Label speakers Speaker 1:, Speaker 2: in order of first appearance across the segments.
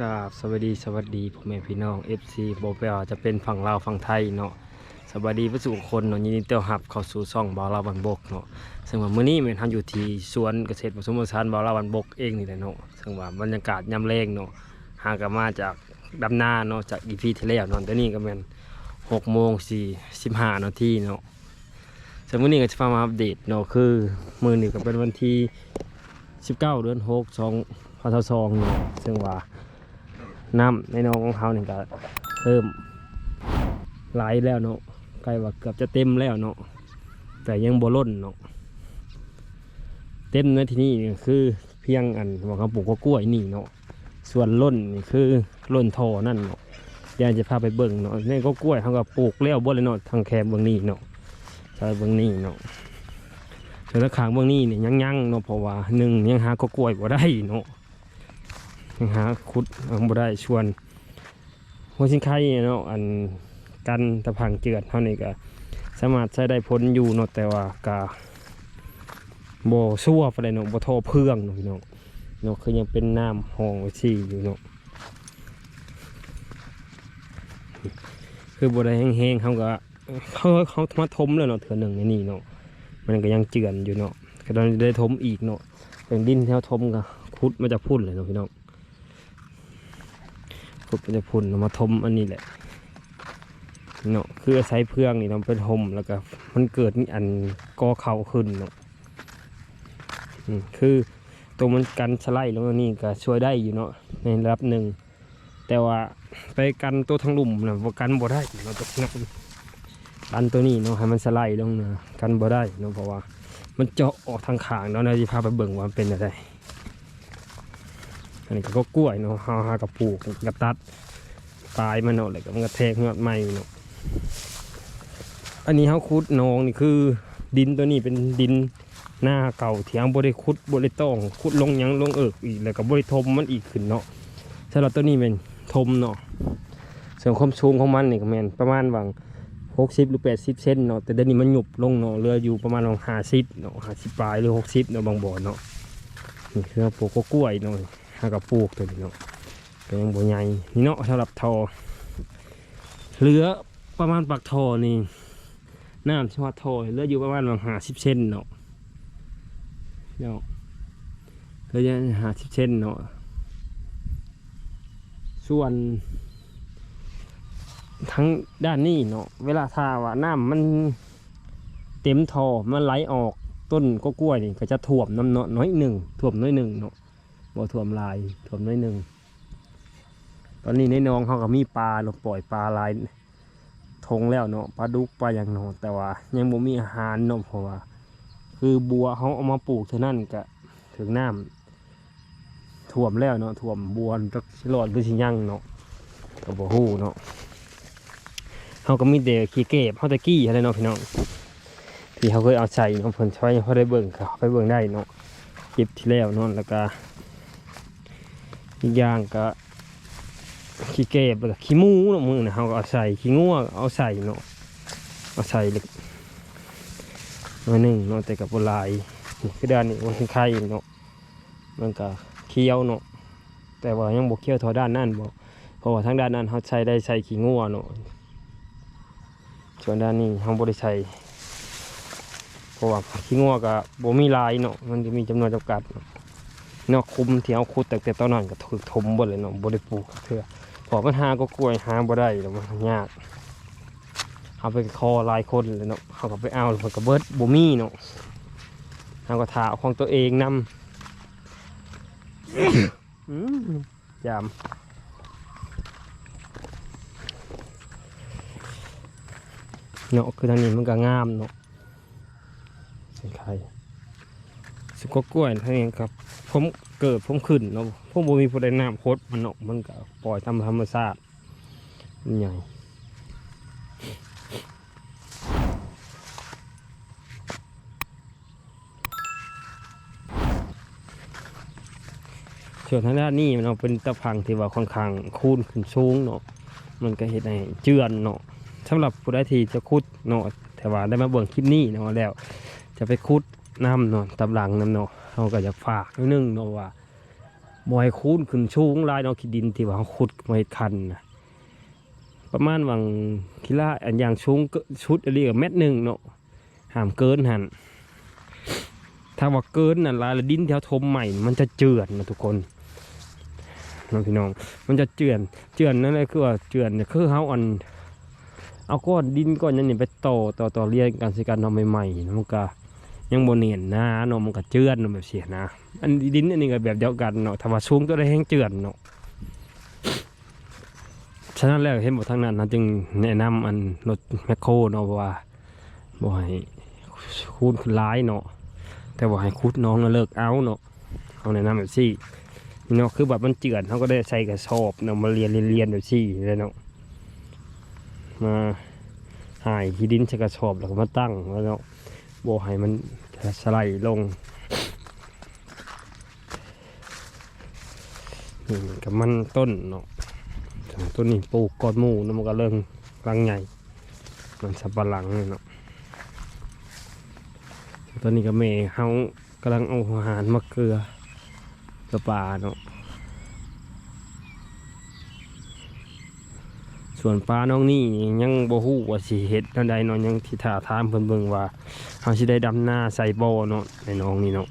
Speaker 1: กราบสวัสดีสวัสดีพ่อแม่พี่น้อง FC โบเปลจะเป็นฝั่งลาวฝั่งไทยเนาะสวัสดีผู้สุคนเนาะยินดีต้อนรับเข้าสู่ช่องบาวลาวบันบกเนาะซึ่งว่ามื้อนี้ม่นทันอยู่ที่สวนเกษตรผสมผสานบาวลาวบันบกเองนี่แหละเนาะซึ่งว่าบรรยากาศยามแลงเนาะห่างกันมาจากดำนาเนาะจาก EP ที่แล้วเนาะแต่นี่ก็แม่น6โมง4 15นาทีเนาะซึ่งมื้อนี้ก็จะมาอัปเดตเนาะคือมื้อนี้ก็เป็นวันที่19เก้าเดือน6 2พศ2เนาะซึ่งว่า น้ำในหนองของเขาเนี่ยก็เริ่มไหลแล้วเนาะใกล้ว่าเกือบจะเต็มแล้วเนาะแต่ยังบ่ล้นเนาะเต็มในที่นี่คือเพียงอันว่าเขาปลูกก็กล้วยนี่เนาะส่วนล้นนี่คือล้นทอนั่นเนาะเดี๋ยวจะพาไปเบิ่งเนาะนี่ก็กล้วยเขาก็ปลูกแล้วบ่เลยเนาะทางแคบเบื้องนี้เนาะใช่เบื้องนี้เนาะส่วนทางข้างเบื้องนี้เนี่ยยังยังๆเนาะเพราะว่าหนึ่งยังหาก็กล้วยบ่ได้เนาะ ยังหาขุดเอาบ่ได้ชวนหัวชิงไข่เนาะอันกันตะพังเจือดเท่านี้ก็สามารถใช้ได้ผลอยู่เนาะแต่ว่ากาบ่ซัวไปเลยเนาะบ่ทอเพื่องเนาะพี่น้องเนาะคือยังเป็นน้ำห้องไว้ซี่อยู่เนาะคือบ่ได้แห้งๆเขาก็เขาเขามาทมแล้วเนาะเถื่อหนึ่งในนี่เนาะมันก็ยังเจือนอยู่เนาะก็ต้องได้ทมอีกเนาะเป็นดินที่เขาทมก็ขุดมาจากพุ่นเลยเนาะพี่น้อง ขุดมันจะพุ่นเอามาทมอันนี้แหละเนาะคืออาศัยเพื่องนี่เราเป็นทมแล้วก็มันเกิดอันกอเข่าขึ้นเนาะคือตัวมันกันสไลด์ลงนี่ก็ช่วยได้อยู่เนาะในระดับหนึ่งแต่ว่าไปกันตัวทั้งหลุมนะกันบ่ได้เนาะตัวนักกันตัวนี้เนาะให้มันสไลด์ลงนะกันบ่ได้เนาะเพราะว่า มันเจาะออกทางขางเนาะนะที่พาไปเบิ่งว่ามันเป็นอะไร นนี้ก็กล้วยเนาะหาหากระปูกกระตัดปลายมันเนาะเลยก็มันกระแทกเงือกใหม่เนาะอันนี้เขาขุดหนองนี่คือดินตัวนี้เป็นดินหน้าเก่าเถียงบริขุดบริต้องขุดลงยังลงเอิกอีกแล้วก็บริทมมันอีกขึ้นเนาะสำหรับตัวนี้เป็นทมเนาะส่วนความสูงของมันนี่ก็แมนประมาณบางหกสิบหรือแปดสิบเซนเนาะแต่เดี๋ยวนี้มันหยุบลงเนาะเรืออยู่ประมาณห้าสิบเนาะห้าสิบปลายหรือหกสิบเนาะบางบ่อเนาะนี่คือปลูกกล้วยเนาะ หากระปลูกตัวนี้เนาะเป็นยังบ่ใหญ่นี่เนาะสำหรับทอเหลือประมาณปากทอนี่น้ำชวาทอเหลืออยู่ประมาณหาสิบเซนเนาะเนาะเหลือหาสิบเซนเนาะส่วน ทั้งด้านนี้เนาะเวลาทาว่าน้ำมันเต็มทอมันไหลออกต้นก็กล้วยนี่ก็จะท่วมน้ำเนาะน้อยหนึ่งท่วมน้อยหนึ่งเนาะ บ่ท่วมลายท่วมน้อยหนึ่ง ตอนนี้ในน้องเขาก็มีปลาเราปล่อยปลาลายทงแล้วเนาะปลาดุกปลาอย่างเนาะแต่ว่า ยังบ่มีอาหารเนาะเพราะว่า คือบัวเขาเอามาปลูกเท่านั้นก็ถึงน้ำท่วมแล้วเนาะท่วมบัวจักสิรอดหรือสิยั่งเนาะก็บ่ฮู้เนาะเขาก็มีแต่ขี้เก็บเขาต่กี้อะไรเนาะพี่น้องที่เขาเคยเอาใส่เนาะเพิ่นช่วยเขาได้เบิ่งเขาไปเบิ่งได้เนาะคลิปที่แล้วเนั่นแล้วก็ อีกอย่างก็ขี้เก็บแล้วขี้มูเนาะมือนะเขาก็เอาใส่ขี้งัวเอาใส่เนาะเอาใส่เล็กหน้อยหนึ่งเนาะแต่กับโบราณนี่คือด้านนี้มันไข่เนาะมันก็เคี้ยวเนาะแต่ว่ายังบกเคี้ยวท่าด้านนั่นบ่เพราะว่าทั้งด้านนั้นเขาใช้ได้ใส่ขี้งัวเนาะส่วนด้านนี้เขาบริใช้เพราะว่าขี้งัวกับบ่มีลายเนาะมันจะมีจำนวนจำกัดเนาะ เนาะคุมที่เอาขุดแต่แต่ตอนนั้นก็ถูกถมหมดเลยเนาะบ่ได้ปลูกเถื่อพอมันหาก็กล้วยหาบ่ได้เนาะมันยากเอาไปคอลายคนเลยเนาะเขาก็ไปเอาแล้วเพิ่นก็เบิดบ่มีเนาะเขาก็ถาเอาของตัวเองนำอืมยามเนาะคือทางนี้มันก็งามเนาะเป็นใคร สุกกล้วยทางนี้ครับ ผมเกิดผมขึ้นเนาะผมบ่มีผู้ใดน้ำโคตรมันเนาะมันก็ปล่อยตามธรรมชาติมันใหญ่ส่วนทางด้านนี้มันเอาเป็นตะพังที่ว่าค่อนข้างคูนขึ้นสูงเนาะ มันก็เห็นให้เจือนเนาะสำหรับผู้ใดที่จะขุดเนาะแต่ว่าได้มาเบิ่งคลิปนี้เนาะแล้ว จะไปขุด น้ำเนาะตำหลังน้ำเนาะเราก็จะฝากนิดนึงเนาะว่าบ่ให้คูนขึ้นชูงลายเนาะขี้ดินที่ว่าเขาขุดมาเฮ็ดคันนะประมาณวังคิล่าอันอย่างชูงชุดอะไรกับเม็ดหนึ่งเนาะห้ามเกินหันถ้าว่าเกินน่ะลายละดินแถวทมใหม่ มันจะเจือนนะทุกคนน้องพี่น้อง มันจะเจือนเจือนนั่นแหละคือว่าเจือนเนี่ยคือเฮาอันเอาก้อนดินก้อนนั้นนี่ไปต่อต่อต่อเรียงกันสิกันเนาะใหม่ๆนะมันก็ ยังโบเนียนนะเนาะมันก็เจือนเนาะแบบเสียนะ อันดินอันนี้ก็แบบเดียวกันเนาะถ้าว่าสูงตัวได้แห้งเจือนเนาะฉะนั้นแล้วเห็นบอกทางนั้นนะจึงแนะนำอันรถแมคโครเนาะว่าบ่ให้คูดร้ายเนาะแต่ว่าให้คูดน้องเลิกเอาเนาะเอาแนะนำแบบซี่เนาะคือแบบมันเจือนเขาก็ได้ใส่กระสอบเนาะมาเรียนเรียนเรียนแบบซี่เลยเนาะมาหายที่ดินใส่กระสอบแล้วก็มาตั้งแล้วเนาะโบให้มัน สไลด์ลงนี่กับมันต้นเนาะต้นนี้ปลูกกอดหมูแล้วมันก็เริ่มรังใหญ่ มันสับปะหลังเนาะตอนนี้ก็เมย์เขากำลังเอาอาหารมาเกลือกลือปลาเนาะส่วนปลาน้องนี่ยังบ่ฮู้ว่าสิเฮ็ดจังใดเนาะยังที่ท่าถามเพิ่นเบิ่งว่า เฮาสิได้ดำนาใส่บ่อเนาะในน้องนี่เนาะ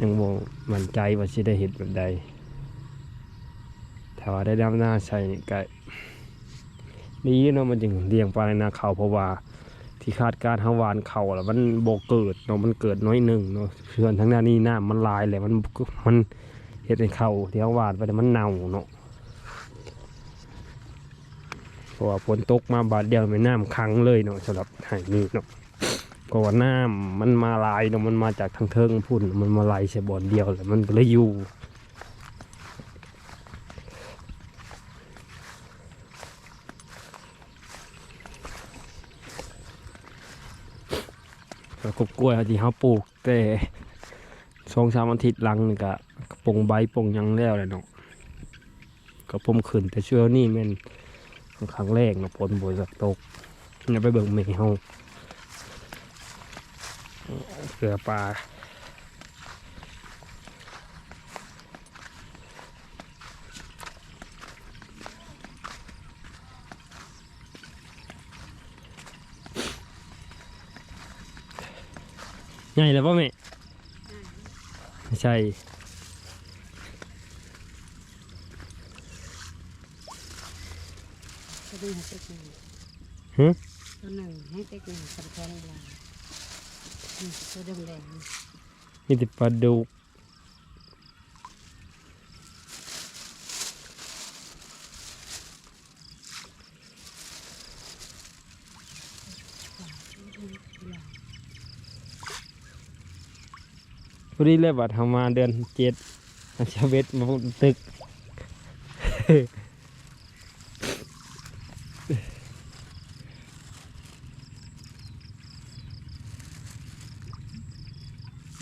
Speaker 1: ยังบ่มั่นใจว่าสิได้เฮ็ดแบบใดถ้าว่าได้ดำนาใส่นี่ก็ดีเนาะมันจึงเลี้ยงปลาในนาเขาเพราะว่าที่คาดการณ์เฮาวานเขาแล้วมันบ่เกิดเนาะมันเกิดน้อยหนึ่งเนาะส่วนทางด้านนี้น้ำมันลายแหละมันมันเฮ็ดให้เขาที่เฮาวานไปแล้วมันเน่าเนาะเพราะว่าฝนตกมาบาดเดียวไม่น้ำขังเลยเนาะสำหรับไห่นี่เนาะ เพราะว่าน้ำมันมาลายเนาะมันมาจากทางเทิงพุ่นมันมาไหลใส่บ่อนเดียวแล้วมันก็เลยอยู่แล้วก็กล้วยที่เขาปลูกแต่สองสามอาทิตย์หลังนี่ก็ปงใบปงยังแล้วเลยเนาะก็พมขึ้นแต่เชื่อนี่แมันครั้งแรกเนาะผลบริษัทตกเนี่ยไปเบิ่งเมเฮา เกลือปลาใหญ่แล้วป่ะแม่ไม่ใช่
Speaker 2: ตัวหนึ่งให้เต็กหนึ่ง
Speaker 1: ฮะ
Speaker 2: ตัวหนึ่งให้เต็กหนึ่งสำคัญลายนี่ ตัวแดงแดง
Speaker 1: มีแต่ปลาดุกพอดีเลยบัดทำมาเดือนเจ็ดอันเชาเวตมาตึก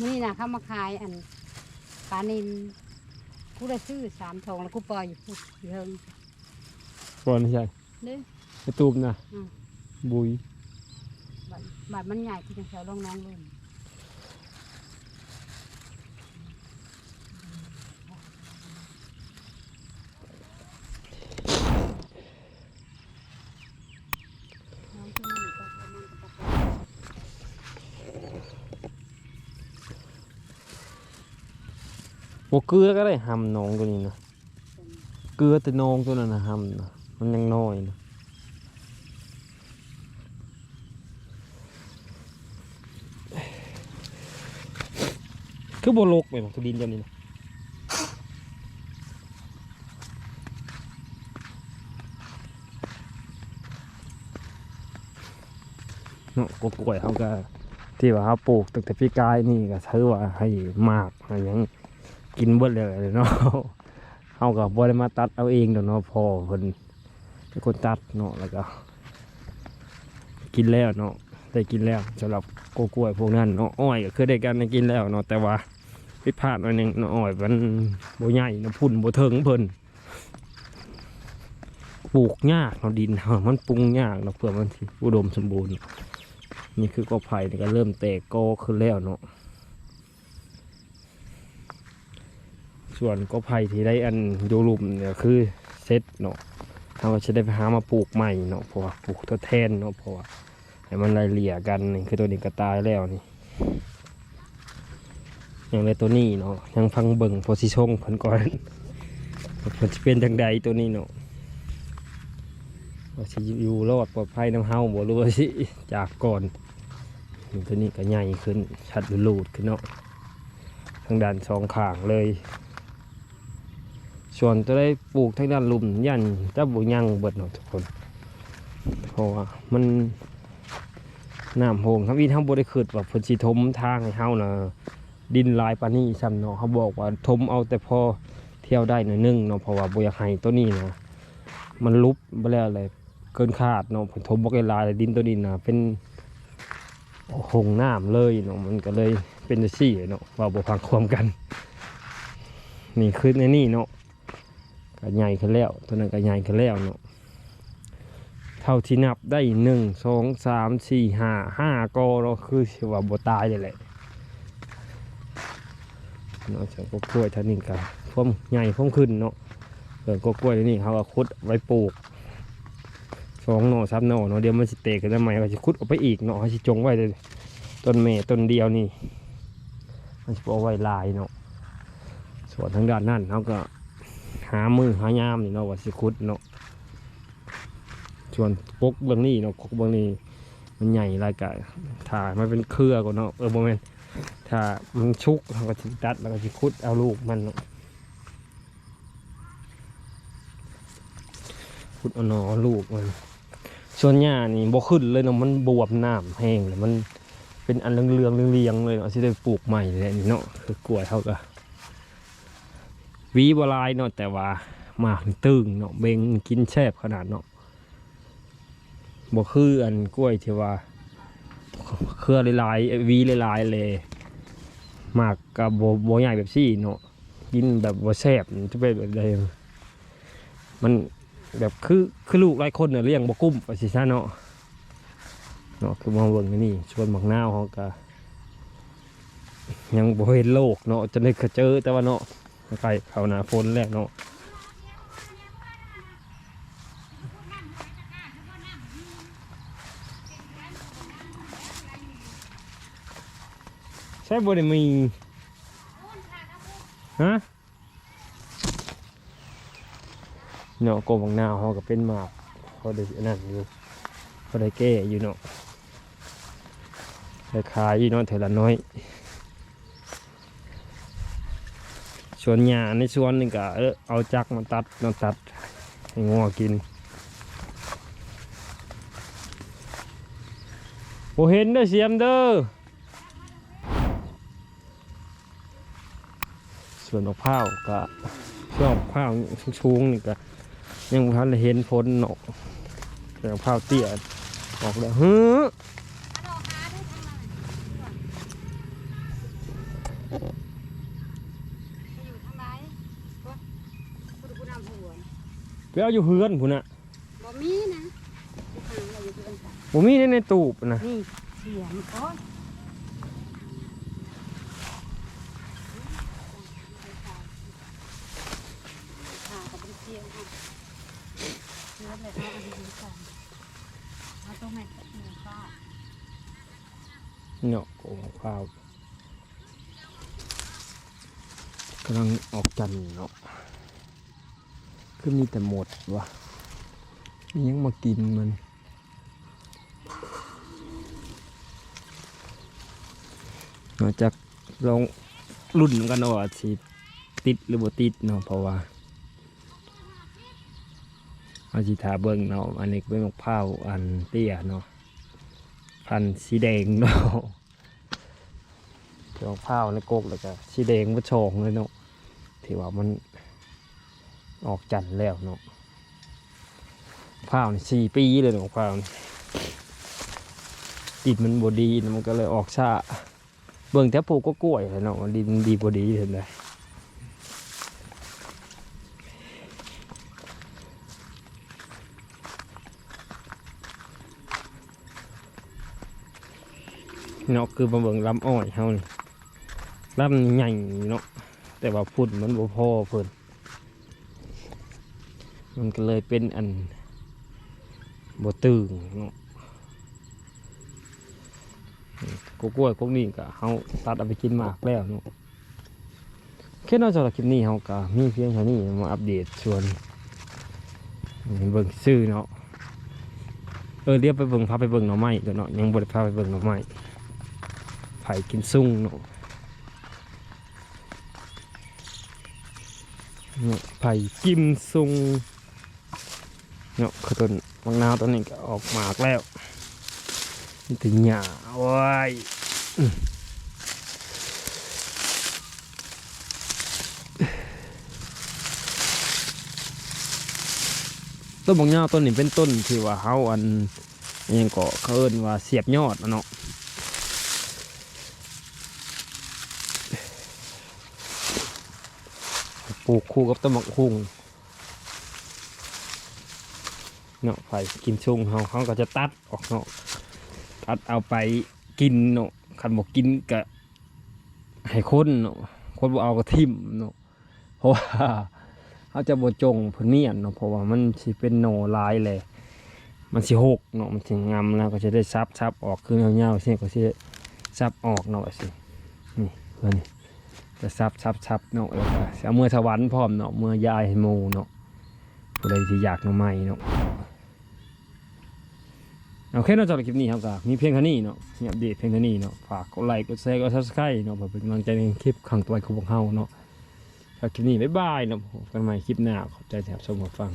Speaker 2: นี่นะเขามาขายอันปลานินกูได้ซื้อสามทองแล้วกูปล่อยอยู่พูดเยิง
Speaker 1: ก่อนใช่
Speaker 2: เด้อ
Speaker 1: ไอตูมนะ
Speaker 2: อืม
Speaker 1: บุย
Speaker 2: บัดบัดมันใหญ่ที่จังแถวลงน้องลุงน้องที่นี่ก็ประมาณกับปลา
Speaker 1: โอเกลือก็ได้หำน้องตัวนี้นะเกลือแต่น้องตัวนั้นนะหำนะมันยังน้อยนะคือบโลกไปบอกทุดินเจานี่นะเนาะกกล้วยเขาก็ที่ว่าเขาปลูกตั้งแต่พี่กายนี่ก็ถือว่าให้มากให้หยังนี้ กินเบิดเลยเนาะเขาก็บ่ได้มาตัดเอาเองดอกเนาะพ่อเพิ่นเป็นคนตัดเนาะแล้วก็ กินแล้วเนาะได้กินแล้วสำหรับกล้วยพวกนั้นเนาะอ้อยก็คือได้กันได้กินแล้วเนาะแต่ว่าผิดพลาดหน่อยหนึงเนาะอ้อยมันบ่ใหญ่เนาะพุ่นบ่ถึงเพิ่นปลูกยากเนาะดินมันปรุงยากเนาะเพื่อมันอุดมสมบูรณ์ นี่คือกอไผ่นี่ก็เริ่มแตกกอขึ้นแล้วเนาะ ส่วนก็ไผ่ที่ได้อันโยลุมเนี่ยคือเซตเนาะเราก็จะได้ไปหามาปลูกใหม่เนาะเพราะว่าปลูกทดแทนเนาะเพราะว่าให้มันไล่เลี่ยกันนี่คือตัวนี้ก็ตายแล้วนี่อย่างไรตัวนี้เนาะยังฟังเบิ่งโพซิชงเพิ่นก่อนเพิ่นจะเป็นจังใดตัวนี้เนาะว่าสิอยู่รอดปลอดภัยน้ำเฮาบ่รู้ว่าสิจากก่อนตัวนี้ก็ใหญ่ขึ้นชัดลูดขึ้นเนาะทางด้านสองข้างเลย ส่วนตัวได้ปลูกทางด้านลุมยันจะบุยังเบิดเนาะทุกคนเพราะว่ามันน้ำโหงครับอีทั้งบริขึ้นว่าเพิ่นสิทมทางให้เฮานะดินลายปานนี้ซ้ำเนาะเขาบอกว่าทมเอาแต่พอเที่ยวได้หน่อยนึงเนาะเพราะว่าบ่อยากให้ตัวนี้นะมันลุบบ่แล้วอะไรเกินคาดเนาะเพิ่นทมบ่ได้หลายดินตัวนี้นะเป็นหงน้ำเลยเนาะมันก็เลยเป็นจังซี่เนาะว่าบ่ฟังความกัน นี่คือในนี่เนาะ ก็ใหญ่ขึ้นแล้วตัวนั้นก็ใหญ่ขึ้นแล้วเนาะเท่าที่นับได้หนึ่งสองสามสี่ห้าห้ากอเราคือสิว่าบ่ตายเลยแหละเนาะจากก็กล้วยท่านี้ก็พวมใหญ่พวมขึ้นเนาะเออก็กล้วยนี่เขาก็ขุดไว้ปลูกสองหน่อสามหน่อเนาะเดี๋ยวมันสิเตะกันทำไมก็จะขุดออกไปอีกเนาะเขาสิจงไว้เลยต้นเมต้นเดียวนี่มันจะเอาไว้ลายเนาะส่วนทางด้านนั่นเขาก็ หามือหายามนี่เนาะว่าสิคุดเนาะส่วนกกเบื้องนี้เนาะกกเบื้องนี้มันใหญ่รายกะถ่ายมันเป็นเครือก่อนเนาะเออโมเมนถ้ามันชุกเราก็สิตัดแล้วก็สิคุดเอาลูกมันเนาะคุดเอาหนอลูกมันส่วนหญ้านี่บ่ขึ้นเลยเนาะมันบวมน้ำแห้งเลยมันเป็นอันเรืองๆเรียงๆเลยเนาะที่ได้ปลูกใหม่เลยนี่เนาะคือกล้วยเขาก็ห วีบลายเนาะแต่ว่ามากตึงเนาะเบงกินแซ่บขนาดเนาะบ่คืออันกล้วยที่ว่าเครือลายวีลายเลยมากกับโบโบใหญ่แบบซี่เนาะกินแบบบ่แซ่บจะเป็นแบบใดมันแบบคือคือลูกหลายคนเนี่ยเลี้ยงบ่กุ้มไปสิซะเนาะเนาะคือมาเบิ่งนนี่ชวนบักนาวเขาก็ยังบ่เห็นโลกเนาะจะได้เคยเจอแต่ว่าเนาะ ใกล้เขาหนาฝนแล้วเนาะใช่บ่ได้มีฮะเนาะโกบักนาวเขาก็เป็นหมากเขาได้นนั่นอยู่ก็ได้แก้อยู่เนาะได้ขายอยู่เนาะเทอละน้อย ส่วนหญ้าในสวนนี่ก็เออเอาจักมาตัดมาตัดให้งัวกินโอเห็นเด้อเสียมเด้อส่วนมะพร้าวก็ช่วงมะพร้าวชูงนี่ก็ยังบ่ทันเห็นผลเนาะแต่มะพร้าวเตี้ยออกแล้วฮึ
Speaker 2: อยู่ทางไหนวะกูดูกูนำหัว
Speaker 1: ไป เอาอยู่เฮือนพุ่นน่ะ
Speaker 2: บ่มีนะกูหางอะไรอยู่ที่กันค่ะ
Speaker 1: บ่มีในในตู้ปะนะ
Speaker 2: นี่เสียงก้อนขากับเป็นเสียงค่ะเสียงเลยเอาอันนี้ก่อนเอาตรงไหนกับหมูฟ้า
Speaker 1: เนาะโกมะพร้าวกำลังออกจันทร์เนาะ คือมีแต่หมดวะมียังมากินมันมาจากลองรุ่นกันเนาะว่าสิติดหรือบ่ติดเนาะเพราะว่าอาสิทาเบิ่งเนาะอันนี้เป็นมะพร้าวอันเตี้ยเนาะพันสีแดงเนาะเป็นมะพร้าวในกกแล้วก็สีแดงก็ชองเลยเนาะที่ว่ามัน ออกจันแล้วเนาะมะพร้าวนี่สี่ปีเลยเนาะมะพร้าวนี่ดินมันบดีมันก็เลยออกชาเบิ่งแต่ปลูกก็กล้วยแหละเนาะดินดีบดีเห็นไหมเนาะคือมาเบิ่งลำอ้อยเฮานี่ลำใหญ่เนาะแต่ว่าพุ่นมันบ่พอเพิ่น มันก็เลยเป็นอันบ่ตึงเนาะกกล้วยพวกนี้ก็เฮาตัดเอาไปกินมากแล้วเนาะแค่นอกจากคลิปนี้เฮาก็มีเพียงเท่านี้มาอัปเดตส่วนเบิ่งซื้อเนาะเออเรียกไปเบิ่งพาไปเบิ่งหน่อไม้เดี๋ยวเนาะยังบ่ได้พาไปเบิ่งหน่อไม้ไผ่กินซุ่งเนาะเนี่ยไผ่กิมซุง เนาะคือต้นมะนาวต้นนี้ก็ออกหมากแล้วนี่ถึงหญ้าโอ้ยต้นบางนาวต้นนี้เป็นต้นที่ว่าเฮาอันยังก็เขาเอิ้นว่าเสียบยอดอะเนาะปลูกคู่กับต้นมะฮุง เนาะไผ่กินชุ่งเขาเขาก็จะตัดออกเนาะตัดเอาไปกินเนาะคันบอกกินก็ให้คนเนาะคนบ่เอาก็ทิ่มเนาะเพราะว่าเขาจะบ่จงเพิ่นเมียนเนาะเพราะว่ามันสิเป็นโนลายเลยมันสิหกเนาะมันสิงำแล้วก็จะได้ซับซับออกคือเงาๆเช่นก็สิซับออกเนาะสินี่เพื่อนจะซับซับซับเนาะแล้วก็เอามื่อสวรรค์พร้อมเนาะเมื่อยายให้หมูเนาะผู้ใดที่อยากหน่อไม้เนาะ โอเคเนาะสำหรับคลิปนี้ครับก็มีเพียงเท่านี้เนาะมีอัปเดตเพียงเท่านี้เนาะฝากกดไลค์กดแชร์กดซับสไครต์เนาะเพื่อเป็นกำลังใจในคลิปขังตัวของพวกเฮาเนาะสำหรับคลิปนี้บ๊ายบายเนาะพบกันใหม่คลิปหน้าขอบใจที่รับชมรับฟัง